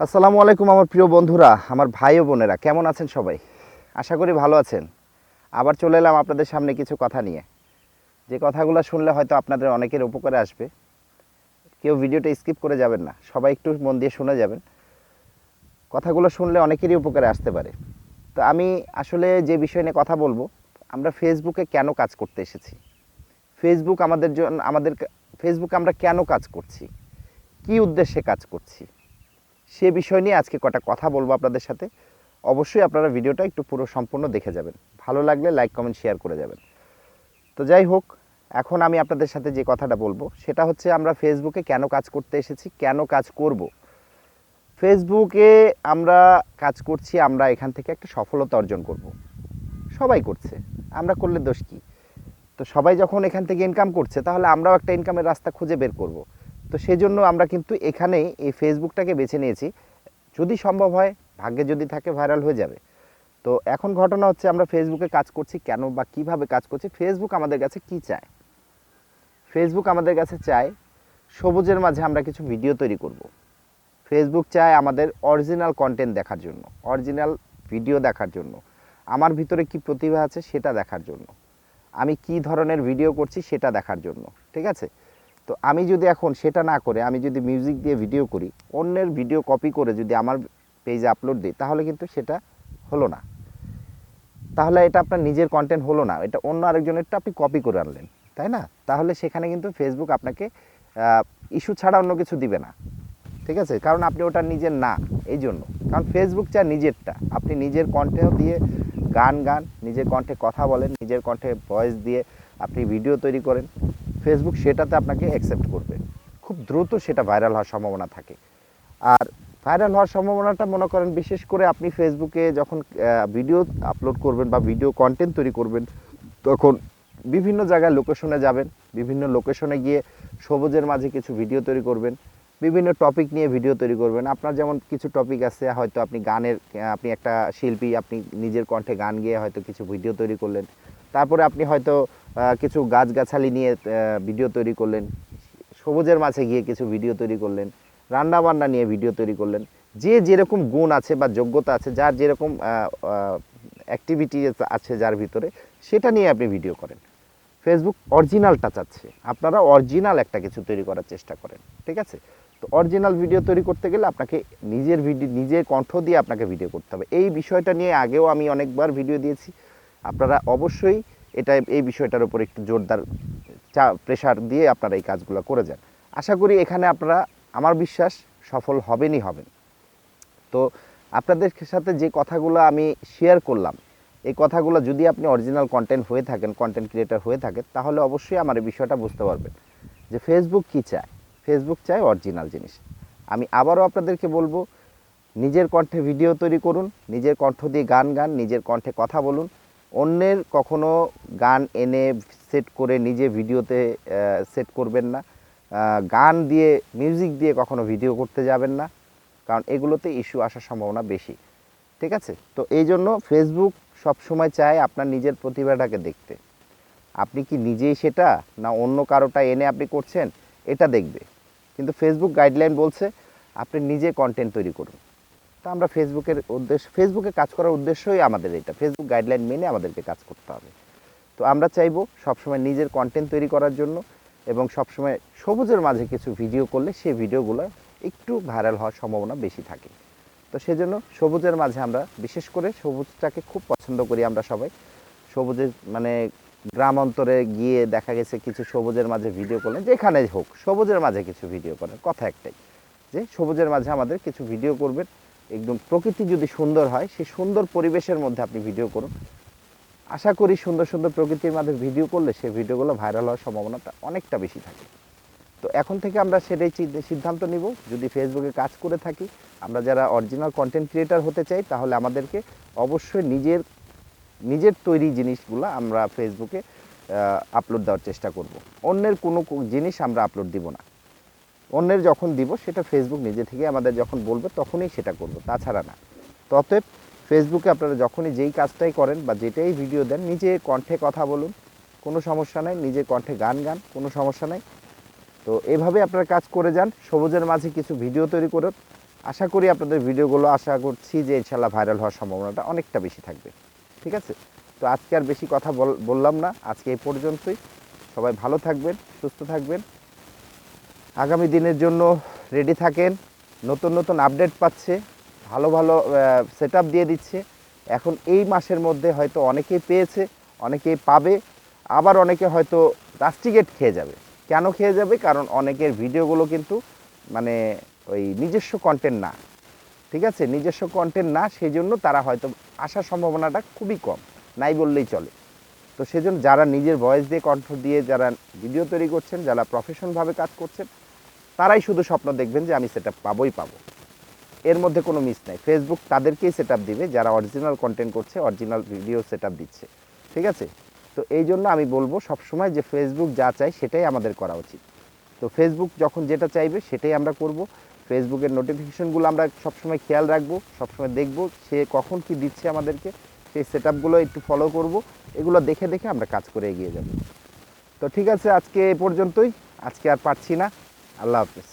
আসসালামু আলাইকুম আমার প্রিয় বন্ধুরা, আমার ভাই ও বোনেরা, কেমন আছেন সবাই? আশা করি ভালো আছেন। আবার চলে এলাম আপনাদের সামনে কিছু কথা নিয়ে। যে কথাগুলো শুনলে হয়তো আপনাদের অনেকের উপকারে আসবে। কেউ ভিডিওটা স্কিপ করে যাবেন না, সবাই একটু মন দিয়ে শুনে যাবেন। কথাগুলো শুনলে অনেকেরই উপকারে আসতে পারে। তো আমি আসলে যে বিষয় নিয়ে কথা বলব, আমরা ফেসবুকে কেন কাজ করতে এসেছি? ফেসবুক আমাদের জন্য আমাদের ফেসবুকে আমরা কেন কাজ করছি? কি উদ্দেশ্যে কাজ করছি? সে বিষয় নিয়ে আজকে কটা কথা বলব আপনাদের সাথে। অবশ্যই আপনারা ভিডিওটা একটু পুরো সম্পূর্ণ দেখে যাবেন। ভালো লাগলে লাইক, কমেন্ট, শেয়ার করে যাবেন। তো যাই হোক, এখন আমি আপনাদের সাথে যে কথাটা বলব, সেটা হচ্ছে আমরা ফেসবুকে কেন কাজ করতে এসেছি, কেন কাজ করব? ফেসবুকে আমরা কাজ করছি, আমরা এখান থেকে একটা সফলতা অর্জন করব। সবাই করছে, আমরা করলে দোষ কী? তো সবাই যখন এখান থেকে ইনকাম করছে, তাহলে আমরাও একটা ইনকামের রাস্তা খুঁজে বের করব। তো সেজন্য আমরা কিন্তু এখানে এই ফেসবুকটাকে বেছে নিয়েছি। যদি সম্ভব হয়, ভাগ্যে যদি থাকে, ভাইরাল হয়ে যাবে। তো এখন ঘটনা হচ্ছে, আমরা ফেসবুকে কাজ করছি কেন বা কীভাবে কাজ করছি, ফেসবুক আমাদের কাছে কি চায়? ফেসবুক আমাদের কাছে চায়, সবুজের মাঝে আমরা কিছু ভিডিও তৈরি করব। ফেসবুক চায় আমাদের অরিজিনাল কন্টেন্ট দেখার জন্য, অরিজিনাল ভিডিও দেখার জন্য। আমার ভিতরে কি প্রতিভা আছে, সেটা দেখার জন্য। আমি কি ধরনের ভিডিও করছি, সেটা দেখার জন্য। ঠিক আছে? তো আমি যদি এখন সেটা না করে, আমি যদি মিউজিক দিয়ে ভিডিও করি, অন্যের ভিডিও কপি করে যদি আমার পেজে আপলোড দিই, তাহলে কিন্তু সেটা হলো না। তাহলে এটা আপনার নিজের কন্টেন্ট হলো না, এটা অন্য আরেকজনেরটা আপনি কপি করে আনলেন, তাই না? তাহলে সেখানে কিন্তু ফেসবুক আপনাকে ইস্যু ছাড়া অন্য কিছু দিবে না। ঠিক আছে? কারণ আপনি ওটা নিজের না, এই জন্য। কারণ ফেসবুক চায় নিজেরটা আপনি নিজের কণ্ঠেও দিয়ে গান গান, নিজের কণ্ঠে কথা বলেন, নিজের কণ্ঠে ভয়েস দিয়ে আপনি ভিডিও তৈরি করেন। ফেসবুক সেটাতে আপনাকে অ্যাকসেপ্ট করবে। খুব দ্রুত সেটা ভাইরাল হওয়ার সম্ভাবনা থাকে। আর ভাইরাল হওয়ার সম্ভাবনাটা মনে করেন বিশেষ করে আপনি ফেসবুকে যখন ভিডিও আপলোড করবেন বা ভিডিও কন্টেন্ট তৈরি করবেন, তখন বিভিন্ন জায়গায় লোকেশনে যাবেন, বিভিন্ন লোকেশনে গিয়ে সবুজের মাঝে কিছু ভিডিও তৈরি করবেন, বিভিন্ন টপিক নিয়ে ভিডিও তৈরি করবেন। আপনার যেমন কিছু টপিক আছে, হয়তো আপনি গানের আপনি একটা শিল্পী, আপনি নিজের কণ্ঠে গান গিয়ে হয়তো কিছু ভিডিও তৈরি করলেন। তারপরে আপনি হয়তো কিছু গাছগাছালি নিয়ে ভিডিও তৈরি করলেন, সবুজের মাঝে গিয়ে কিছু ভিডিও তৈরি করলেন রান্না বান্না নিয়ে ভিডিও তৈরি করলেন। যে যেরকম গুণ আছে বা যোগ্যতা আছে, যার যেরকম অ্যাক্টিভিটি আছে যার ভিতরে, সেটা নিয়ে আপনি ভিডিও করেন। ফেসবুক অরিজিনালটা চাচ্ছে আপনারা অরিজিনাল একটা কিছু তৈরি করার চেষ্টা করেন, ঠিক আছে? তো অরিজিনাল ভিডিও তৈরি করতে গেলে আপনাকে নিজের ভিডিও নিজের কণ্ঠ দিয়ে আপনাকে ভিডিও করতে হবে। এই বিষয়টা নিয়ে আগেও আমি অনেকবার ভিডিও দিয়েছি। আপনারা অবশ্যই এটা, এই বিষয়টার উপর একটু জোরদার চা প্রেশার দিয়ে আপনারা এই কাজগুলো করে যান। আশা করি এখানে আপনারা, আমার বিশ্বাস, সফল হবেনই হবেন। তো আপনাদের সাথে যে কথাগুলো আমি শেয়ার করলাম, এই কথাগুলো যদি আপনি অরিজিনাল কন্টেন্ট হয়ে থাকেন কন্টেন্ট ক্রিয়েটার হয়ে থাকেন, তাহলে অবশ্যই আমার এই বিষয়টা বুঝতে পারবেন যে ফেসবুক কী চায়? ফেসবুক চায় অরিজিনাল জিনিস। আমি আবারও আপনাদেরকে বলব, নিজের কণ্ঠে ভিডিও তৈরি করুন, নিজের কণ্ঠ দিয়ে গান গান, নিজের কণ্ঠে কথা বলুন। অন্যের কখনো গান এনে সেট করে নিজে ভিডিওতে সেট করবেন না। গান দিয়ে মিউজিক দিয়ে কখনো ভিডিও করতে যাবেন না। কারণ এগুলোতে ইস্যু আসার সম্ভাবনা বেশি। ঠিক আছে? তো এই জন্য ফেসবুক সবসময় চায় আপনার নিজের প্রতিভাটাকে দেখতে। আপনি কি নিজেই সেটা না অন্য কারোটা এনে আপনি করছেন? এটা দেখবে। কিন্তু ফেসবুক গাইডলাইন বলছে, আপনি নিজে কন্টেন্ট তৈরি করুন। তা আমরা ফেসবুকের উদ্দেশ্য ফেসবুকে কাজ করার উদ্দেশ্যই আমাদের এটা। ফেসবুক গাইডলাইন মেনে আমাদেরকে কাজ করতে হবে। তো আমরা চাইব সবসময় নিজের কন্টেন্ট তৈরি করার জন্য এবং সবসময় সবুজের মাঝে কিছু ভিডিও করলে সেই ভিডিওগুলো একটু ভাইরাল হওয়ার সম্ভাবনা বেশি থাকে। তো সেজন্য সবুজের মাঝে আমরা, বিশেষ করে সবুজটাকে খুব পছন্দ করি আমরা সবাই। সবুজের মানে গ্রাম অন্তরে গিয়ে দেখা গেছে কিছু সবুজের মাঝে ভিডিও করলেন যেখানে হোক, সবুজের মাঝে কিছু ভিডিও করেন কথা একটাই। যে সবুজের মাঝে আমাদের কিছু ভিডিও করবেন একদম প্রকৃতি যদি সুন্দর হয়, সেই সুন্দর পরিবেশের মধ্যে আপনি ভিডিও করুন। আশা করি সুন্দর সুন্দর প্রকৃতির মাঝে ভিডিও করলে সেই ভিডিওগুলো ভাইরাল হওয়ার সম্ভাবনাটা অনেকটা বেশি থাকে। তো এখন থেকে আমরা সেটাই সিদ্ধান্ত নিব। যদি ফেসবুকে কাজ করে থাকি, আমরা যারা অরিজিনাল কন্টেন্ট ক্রিয়েটার হতে চাই, তাহলে আমাদেরকে অবশ্যই নিজের নিজের তৈরি জিনিসগুলো আমরা ফেসবুকে আপলোড দেওয়ার চেষ্টা করব। অন্যের কোনো জিনিস আমরা আপলোড দিব না। অন্যের যখন দিব, সেটা ফেসবুক নিজে থেকে আমাদের যখন বলবে, তখনই সেটা করব, তাছাড়া না। তো অতএব ফেসবুকে আপনারা যখনই যেই কাজটাই করেন বা যেটাই ভিডিও দেন, নিজে কণ্ঠে কথা বলুন, কোনো সমস্যা নাই, নিজে কণ্ঠে গান গান, কোনো সমস্যা নাই। তো এভাবে আপনারা কাজ করে যান, সবুজের মাঝে কিছু ভিডিও তৈরি করে আশা করি আপনাদের ভিডিওগুলো আশা করছি যে ইনশাল্লাহ ভাইরাল হওয়ার সম্ভাবনাটা অনেকটা বেশি থাকবে। ঠিক আছে? তো আজকে আর বেশি কথা বল- বললাম না, আজকে এই পর্যন্তই। সবাই ভালো থাকবেন, সুস্থ থাকবেন। আগামী দিনের জন্য রেডি থাকেন। নতুন নতুন আপডেট পাচ্ছে, ভালো ভালো সেট দিয়ে দিচ্ছে। এখন এই মাসের মধ্যে হয়তো অনেকেই পেয়েছে, অনেকেই পাবে, আবার অনেকে হয়তো রাস্টিগেট খেয়ে যাবে। কেন খেয়ে যাবে? কারণ অনেকের ভিডিওগুলো কিন্তু মানে ওই নিজস্ব কন্টেন্ট না। ঠিক আছে? নিজস্ব কন্টেন্ট না সেই জন্য তারা হয়তো আসার সম্ভাবনাটা খুবই কম। নাই বললেই চলে। তো সেজন্য যারা নিজের ভয়েস দিয়ে কণ্ঠ দিয়ে যারা ভিডিও তৈরি করছেন, যারা প্রফেশনভাবে কাজ করছেন তারাই শুধু স্বপ্ন দেখবেন যে আমি সেটা পাবোই পাবো। এর মধ্যে কোনো মিস নাই। ফেসবুক তাদেরকেই সেট দিবে, যারা অরিজিনাল কন্টেন্ট করছে অরিজিনাল ভিডিও সেট দিচ্ছে। ঠিক আছে? তো এই জন্য আমি বলব, সবসময় যে ফেসবুক যা চাই সেটাই আমাদের করা উচিত। তো ফেসবুক যখন যেটা চাইবে সেটাই আমরা করব। ফেসবুকের নোটিফিকেশনগুলো আমরা সবসময় খেয়াল রাখব, সবসময় দেখব, সে কখন কি দিচ্ছে আমাদেরকে, সেই সেট একটু ফলো করব। এগুলো দেখে দেখে আমরা কাজ করে এগিয়ে যাব। তো ঠিক আছে, আজকে এ পর্যন্তই। আজকে আর পারছি না। আল্লাহ হাফেজ